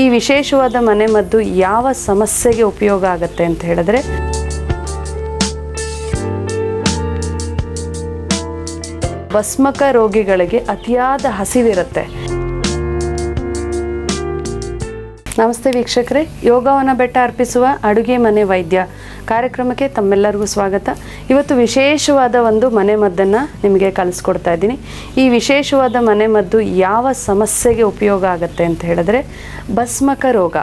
ಈ ವಿಶೇಷವಾದ ಮನೆಮದ್ದು ಯಾವ ಸಮಸ್ಯೆಗೆ ಉಪಯೋಗ ಆಗುತ್ತೆ ಅಂತ ಹೇಳಿದ್ರೆ ಭಸ್ಮಕ ರೋಗಿಗಳಿಗೆ ಅತಿಯಾದ ಹಸಿವಿರುತ್ತೆ. ನಮಸ್ತೆ ವೀಕ್ಷಕರೇ. ಯೋಗವನ ಬೆಟ್ಟ ಅರ್ಪಿಸುವ ಅಡುಗೆ ಮನೆ ವೈದ್ಯ ಕಾರ್ಯಕ್ರಮಕ್ಕೆ ತಮ್ಮೆಲ್ಲರಿಗೂ ಸ್ವಾಗತ. ಇವತ್ತು ವಿಶೇಷವಾದ ಒಂದು ಮನೆಮದ್ದನ್ನು ನಿಮಗೆ ಕಲಿಸ್ಕೊಡ್ತಾ ಇದ್ದೀನಿ. ಈ ವಿಶೇಷವಾದ ಮನೆಮದ್ದು ಯಾವ ಸಮಸ್ಯೆಗೆ ಉಪಯೋಗ ಆಗುತ್ತೆ ಅಂತ ಹೇಳಿದ್ರೆ ಭಸ್ಮಕ ರೋಗ.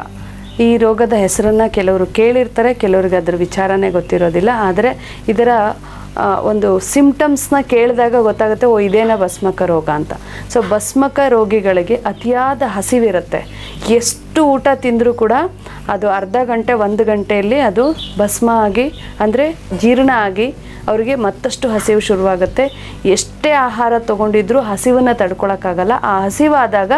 ಈ ರೋಗದ ಹೆಸರನ್ನು ಕೆಲವರು ಕೇಳಿರ್ತಾರೆ, ಕೆಲವರಿಗೆ ಅದರ ವಿಚಾರನೇ ಗೊತ್ತಿರೋದಿಲ್ಲ. ಆದರೆ ಇದರ ಒಂದು ಸಿಂಪ್ಟಮ್ಸ್ನ ಕೇಳಿದಾಗ ಗೊತ್ತಾಗುತ್ತೆ, ಓ, ಇದೇನ ಭಸ್ಮಕ ರೋಗ ಅಂತ. ಸೊ ಭಸ್ಮಕ ರೋಗಿಗಳಿಗೆ ಅತಿಯಾದ ಹಸಿವಿರುತ್ತೆ. ಎಷ್ಟು ಊಟ ತಿಂದರೂ ಕೂಡ ಅದು ಅರ್ಧ ಗಂಟೆ, ಒಂದು ಗಂಟೆಯಲ್ಲಿ ಅದು ಭಸ್ಮ ಆಗಿ, ಅಂದರೆ ಜೀರ್ಣ ಆಗಿ ಅವರಿಗೆ ಮತ್ತಷ್ಟು ಹಸಿವು ಶುರುವಾಗುತ್ತೆ. ಎಷ್ಟೇ ಆಹಾರ ತೊಗೊಂಡಿದ್ರೂ ಹಸಿವನ್ನು ತಡ್ಕೊಳಕ್ಕಾಗಲ್ಲ. ಆ ಹಸಿವಾದಾಗ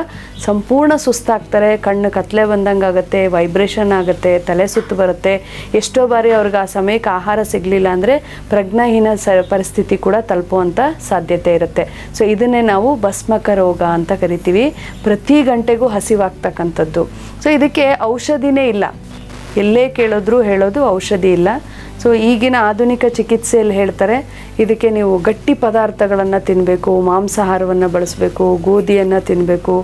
ಸಂಪೂರ್ಣ ಸುಸ್ತಾಗ್ತಾರೆ, ಕಣ್ಣು ಕತ್ಲೆ ಬಂದಂಗೆ ಆಗುತ್ತೆ ವೈಬ್ರೇಷನ್ ಆಗುತ್ತೆ, ತಲೆ ಸುತ್ತು ಬರುತ್ತೆ. ಎಷ್ಟೋ ಬಾರಿ ಅವ್ರಿಗೆ ಆ ಸಮಯಕ್ಕೆ ಆಹಾರ ಸಿಗಲಿಲ್ಲ ಅಂದರೆ ಪ್ರಜ್ಞಾಹೀನ ಸ, ಪರಿಸ್ಥಿತಿ ಕೂಡ ತಲುಪುವಂಥ ಸಾಧ್ಯತೆ ಇರುತ್ತೆ. ಸೊ ಇದನ್ನೇ ನಾವು ಭಸ್ಮಕ ರೋಗ ಅಂತ ಕರಿತೀವಿ. ಪ್ರತಿ ಗಂಟೆಗೂ ಹಸಿವಾಗ್ತಕ್ಕಂಥದ್ದು. ಸೊ ಇದಕ್ಕೆ ಔಷಧಿನೇ ಇಲ್ಲ. ಎಲ್ಲೇ ಕೇಳಿದ್ರು ಹೇಳೋದು ಔಷಧಿ ಇಲ್ಲ. ಸೊ ಈಗಿನ ಆಧುನಿಕ ಚಿಕಿತ್ಸೆಯಲ್ಲಿ ಹೇಳ್ತಾರೆ ಇದಕ್ಕೆ ನೀವು ಗಟ್ಟಿ ಪದಾರ್ಥಗಳನ್ನು ತಿನ್ನಬೇಕು ಮಾಂಸಾಹಾರವನ್ನು ಬಳಸಬೇಕು, ಗೋಧಿಯನ್ನು ತಿನ್ನಬೇಕು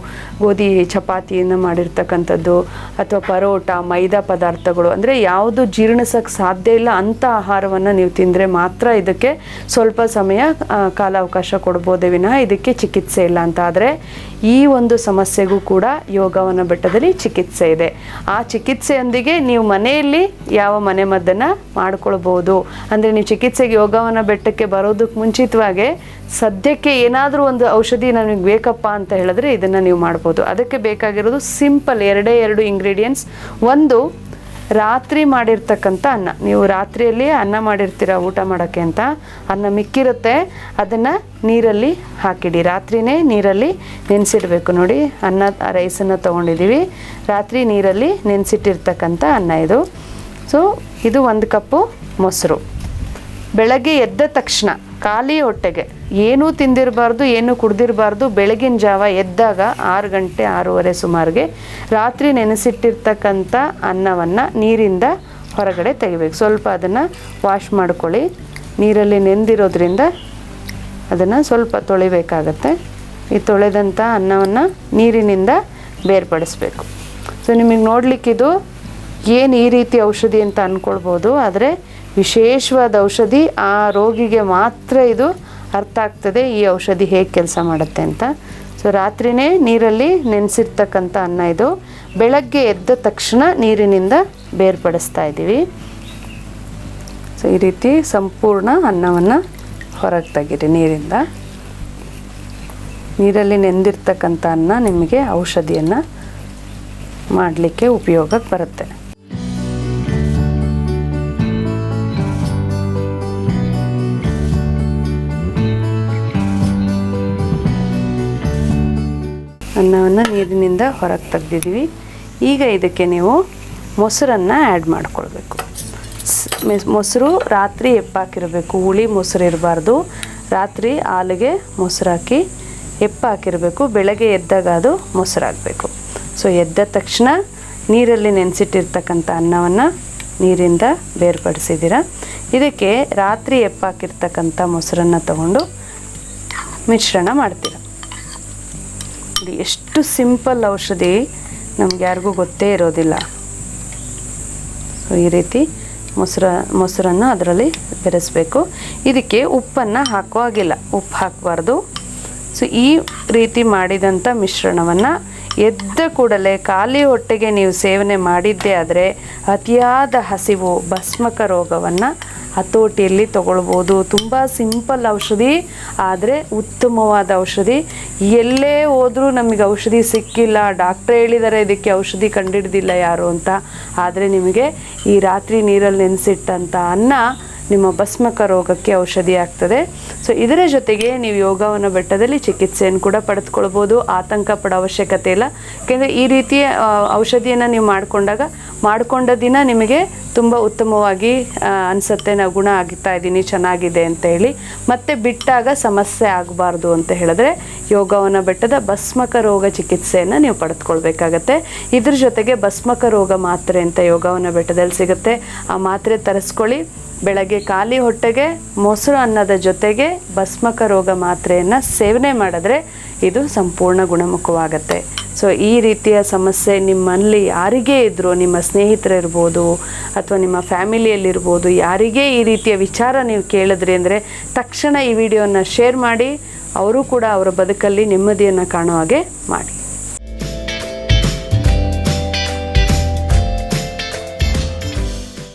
ಗೋಧಿ ಚಪಾತಿಯನ್ನು ಮಾಡಿರ್ತಕ್ಕಂಥದ್ದು, ಅಥವಾ ಪರೋಟ, ಮೈದಾ ಪದಾರ್ಥಗಳು, ಅಂದರೆ ಯಾವುದು ಜೀರ್ಣಿಸೋಕ್ಕೆ ಸಾಧ್ಯ ಇಲ್ಲ ಅಂಥ ಆಹಾರವನ್ನು ನೀವು ತಿಂದರೆ ಮಾತ್ರ ಇದಕ್ಕೆ ಸ್ವಲ್ಪ ಸಮಯ ಕಾಲಾವಕಾಶ ಕೊಡ್ಬೋದೇ ವಿನಃ ಇದಕ್ಕೆ ಚಿಕಿತ್ಸೆ ಇಲ್ಲ ಅಂತ. ಆದರೆ ಈ ಒಂದು ಸಮಸ್ಯೆಗೂ ಕೂಡ ಯೋಗವನ ಬೆಟ್ಟದಲ್ಲಿ ಚಿಕಿತ್ಸೆ ಇದೆ. ಆ ಚಿಕಿತ್ಸೆಯೊಂದಿಗೆ ನೀವು ಮನೆಯಲ್ಲಿ ಯಾವ ಮನೆಮದ್ದನ್ನು ಮಾಡ್ಕೊಳ್ಬೋದು. ಅಂದರೆ ನೀವು ಚಿಕಿತ್ಸೆಗೆ ಯೋಗವನ ಬೆಟ್ಟಕ್ಕೆ ಬರೋದಕ್ಕೆ ಮುಂಚಿತವಾಗೆ ಸದ್ಯಕ್ಕೆ ಏನಾದರೂ ಒಂದು ಔಷಧಿ ನನಗೆ ಬೇಕಪ್ಪ ಅಂತ ಹೇಳಿದ್ರೆ ಇದನ್ನು ನೀವು ಮಾಡ್ಬೋದು. ಅದಕ್ಕೆ ಬೇಕಾಗಿರೋದು ಸಿಂಪಲ್ ಎರಡೇ ಎರಡು ಇಂಗ್ರೀಡಿಯೆಂಟ್ಸ್. ಒಂದು, ರಾತ್ರಿ ಮಾಡಿರ್ತಕ್ಕಂಥ ಅನ್ನ. ನೀವು ರಾತ್ರಿಯಲ್ಲಿ ಅನ್ನ ಮಾಡಿರ್ತೀರ ಊಟ ಮಾಡೋಕ್ಕೆ ಅಂತ. ಅನ್ನ ಮಿಕ್ಕಿರುತ್ತೆ. ಅದನ್ನು ನೀರಲ್ಲಿ ಹಾಕಿಡಿ. ರಾತ್ರಿನೇ ನೀರಲ್ಲಿ ನೆನೆಸಿಡಬೇಕು ನೋಡಿ. ಅನ್ನ, ರೈಸನ್ನು ತೊಗೊಂಡಿದ್ದೀವಿ. ರಾತ್ರಿ ನೀರಲ್ಲಿ ನೆನೆಸಿಟ್ಟಿರ್ತಕ್ಕಂಥ ಅನ್ನ ಇದು. ಸೊ ಇದು ಒಂದು ಕಪ್ಪು ಮೊಸರು. ಬೆಳಗ್ಗೆ ಎದ್ದ ತಕ್ಷಣ ಖಾಲಿ ಹೊಟ್ಟೆಗೆ ಏನೂ ತಿಂದಿರಬಾರ್ದು, ಏನೂ ಕುಡ್ದಿರಬಾರ್ದು, ಬೆಳಗಿನ ಜಾವ ಎದ್ದಾಗ ಆರು ಗಂಟೆ ಆರೂವರೆ ಸುಮಾರಿಗೆ ರಾತ್ರಿ ನೆನೆಸಿಟ್ಟಿರ್ತಕ್ಕಂಥ ಅನ್ನವನ್ನು ನೀರಿಂದ ಹೊರಗಡೆ ತೆಗಿಬೇಕು. ಸ್ವಲ್ಪ ಅದನ್ನು ವಾಶ್ ಮಾಡ್ಕೊಳ್ಳಿ. ನೀರಲ್ಲಿ ನೆಂದಿರೋದ್ರಿಂದ ಅದನ್ನು ಸ್ವಲ್ಪ ತೊಳಿಬೇಕಾಗತ್ತೆ. ಈ ತೊಳೆದಂಥ ಅನ್ನವನ್ನು ನೀರಿನಿಂದ ಬೇರ್ಪಡಿಸ್ಬೇಕು. ಸೊ ನಿಮಗೆ ನೋಡಲಿಕ್ಕಿದು ಏನು ಈ ರೀತಿ ಔಷಧಿ ಅಂತ ಅಂದ್ಕೊಳ್ಬೋದು ಆದರೆ ವಿಶೇಷವಾದ ಔಷಧಿ, ಆ ರೋಗಿಗೆ ಮಾತ್ರ ಇದು ಅರ್ಥ ಆಗ್ತದೆ, ಈ ಔಷಧಿ ಹೇಗೆ ಕೆಲಸ ಮಾಡುತ್ತೆ ಅಂತ. ಸೊ ರಾತ್ರಿನೇ ನೀರಲ್ಲಿ ನೆನೆಸಿರ್ತಕ್ಕಂಥ ಅನ್ನ ಇದು. ಬೆಳಗ್ಗೆ ಎದ್ದ ತಕ್ಷಣ ನೀರಿನಿಂದ ಬೇರ್ಪಡಿಸ್ತಾ ಇದ್ದೀವಿ. ಸೊ ಈ ರೀತಿ ಸಂಪೂರ್ಣ ಅನ್ನವನ್ನು ಹೊರಗೆ ತೆಗೀರಿ ನೀರಿಂದ. ನೀರಲ್ಲಿ ನೆಂದಿರ್ತಕ್ಕಂಥ ಅನ್ನ ನಿಮಗೆ ಔಷಧಿಯನ್ನು ಮಾಡಲಿಕ್ಕೆ ಉಪಯೋಗಕ್ಕೆ ಬರುತ್ತೆ. ಅನ್ನವನ್ನು ನೀರಿನಿಂದ ಹೊರಗೆ ತೆಗೆದಿದ್ದೀವಿ. ಈಗ ಇದಕ್ಕೆ ನೀವು ಮೊಸರನ್ನು ಆ್ಯಡ್ ಮಾಡ್ಕೊಳ್ಬೇಕು. ಮೊಸರು ರಾತ್ರಿ ಎಪ್ಪಾಕಿರಬೇಕು. ಹುಳಿ ಮೊಸರು ಇರಬಾರ್ದು. ರಾತ್ರಿ ಹಾಲಿಗೆ ಮೊಸರು ಹಾಕಿ ಎಪ್ಪಾಕಿರಬೇಕು. ಬೆಳಗ್ಗೆ ಎದ್ದಾಗ ಅದು ಮೊಸರಾಗಬೇಕು. ಸೊ, ಎದ್ದ ತಕ್ಷಣ ನೀರಲ್ಲಿ ನೆನೆಸಿಟ್ಟಿರ್ತಕ್ಕಂಥ ಅನ್ನವನ್ನು ನೀರಿಂದ ಬೇರ್ಪಡಿಸಿದ್ದೀರ. ಇದಕ್ಕೆ ರಾತ್ರಿ ಎಪ್ಪಾಕಿರ್ತಕ್ಕಂಥ ಮೊಸರನ್ನು ತಗೊಂಡು ಮಿಶ್ರಣ ಮಾಡ್ತೀರ. ನೋಡಿ ಎಷ್ಟು ಸಿಂಪಲ್ ಔಷಧಿ ನಮ್ಗೆ ಯಾರಿಗೂ ಗೊತ್ತೇ ಇರೋದಿಲ್ಲ. ಸೊ ಈ ರೀತಿ ಮೊಸರ, ಮೊಸರನ್ನು ಅದರಲ್ಲಿ ಬೆರೆಸಬೇಕು. ಇದಕ್ಕೆ ಉಪ್ಪನ್ನು ಹಾಕುವಾಗಿಲ್ಲ ಉಪ್ಪು ಹಾಕಬಾರ್ದು. ಸೊ ಈ ರೀತಿ ಮಾಡಿದಂಥ ಮಿಶ್ರಣವನ್ನು ಎದ್ದ ಕೂಡಲೇ ಖಾಲಿ ಹೊಟ್ಟೆಗೆ ನೀವು ಸೇವನೆ ಮಾಡಿದ್ದೇ ಆದರೆ ಅತಿಯಾದ ಹಸಿವು, ಭಸ್ಮಕ ರೋಗವನ್ನು ಹತೋಟಿಯಲ್ಲಿ ತಗೊಳ್ಬೋದು. ತುಂಬ ಸಿಂಪಲ್ ಔಷಧಿ, ಆದರೆ ಉತ್ತಮವಾದ ಔಷಧಿ. ಎಲ್ಲೇ ಹೋದರೂ ನಮಗೆ ಔಷಧಿ ಸಿಕ್ಕಿಲ್ಲ. ಡಾಕ್ಟ್ರೇ ಹೇಳಿದ್ದಾರೆ ಇದಕ್ಕೆ ಔಷಧಿ ಕಂಡಿಡ್ದಿಲ್ಲ ಯಾರು ಅಂತ. ಆದರೆ ನಿಮಗೆ ಈ ರಾತ್ರಿ ನೀರಲ್ಲಿ ನೆನೆಸಿಟ್ಟಂಥ ಅನ್ನ ನಿಮ್ಮ ಭಸ್ಮಕ ರೋಗಕ್ಕೆ ಔಷಧಿ ಆಗ್ತದೆ. ಸೊ ಇದರ ಜೊತೆಗೆ ನೀವು ಯೋಗವನ್ನು ಬೆಟ್ಟದಲ್ಲಿ ಚಿಕಿತ್ಸೆಯನ್ನು ಕೂಡ ಪಡೆದುಕೊಳ್ಬೋದು. ಆತಂಕ ಪಡೋ ಅವಶ್ಯಕತೆ ಇಲ್ಲ. ಯಾಕೆಂದರೆ ಈ ರೀತಿಯ ಔಷಧಿಯನ್ನು ನೀವು ಮಾಡಿಕೊಂಡಾಗ ಮಾಡಿಕೊಂಡ ದಿನ ನಿಮಗೆ ತುಂಬ ಉತ್ತಮವಾಗಿ ಅನಿಸುತ್ತೆ. ನಾವು ಗುಣ ಆಗ್ತಾ ಇದ್ದೀನಿ, ಚೆನ್ನಾಗಿದೆ ಅಂತ ಹೇಳಿ. ಮತ್ತೆ ಬಿಟ್ಟಾಗ ಸಮಸ್ಯೆ ಆಗಬಾರ್ದು ಅಂತ ಹೇಳಿದ್ರೆ ಯೋಗವನ ಬೆಟ್ಟದ ಭಸ್ಮಕ ರೋಗ ಚಿಕಿತ್ಸೆಯನ್ನು ನೀವು ಪಡೆದುಕೊಳ್ಬೇಕಾಗತ್ತೆ. ಇದ್ರ ಜೊತೆಗೆ ಭಸ್ಮಕ ರೋಗ ಮಾತ್ರೆ ಅಂತ ಯೋಗವನ ಬೆಟ್ಟದಲ್ಲಿ ಸಿಗುತ್ತೆ. ಆ ಮಾತ್ರೆ ತರಿಸ್ಕೊಳ್ಳಿ. ಬೆಳಗ್ಗೆ ಖಾಲಿ ಹೊಟ್ಟೆಗೆ, ಮೊಸರು ಅನ್ನದ ಜೊತೆಗೆ ಭಸ್ಮಕ ರೋಗ ಮಾತ್ರೆಯನ್ನು ಸೇವನೆ ಮಾಡಿದ್ರೆ ಇದು ಸಂಪೂರ್ಣ ಗುಣಮುಖವಾಗತ್ತೆ. ಸೊ ಈ ರೀತಿಯ ಸಮಸ್ಯೆ ನಿಮ್ಮಲ್ಲಿ ಯಾರಿಗೇ ಇದ್ದರೂ ನಿಮ್ಮ ಸ್ನೇಹಿತರಿರ್ಬೋದು ಅಥವಾ ನಿಮ್ಮ ಫ್ಯಾಮಿಲಿಯಲ್ಲಿರ್ಬೋದು, ಯಾರಿಗೇ ಈ ರೀತಿಯ ವಿಚಾರ ನೀವು ಕೇಳಿದ್ರಿ ಅಂದರೆ ತಕ್ಷಣ ಈ ವಿಡಿಯೋನ ಶೇರ್ ಮಾಡಿ, ಅವರು ಕೂಡ ಅವರ ಬದುಕಲ್ಲಿ ನೆಮ್ಮದಿಯನ್ನು ಕಾಣೋ ಹಾಗೆ ಮಾಡಿ.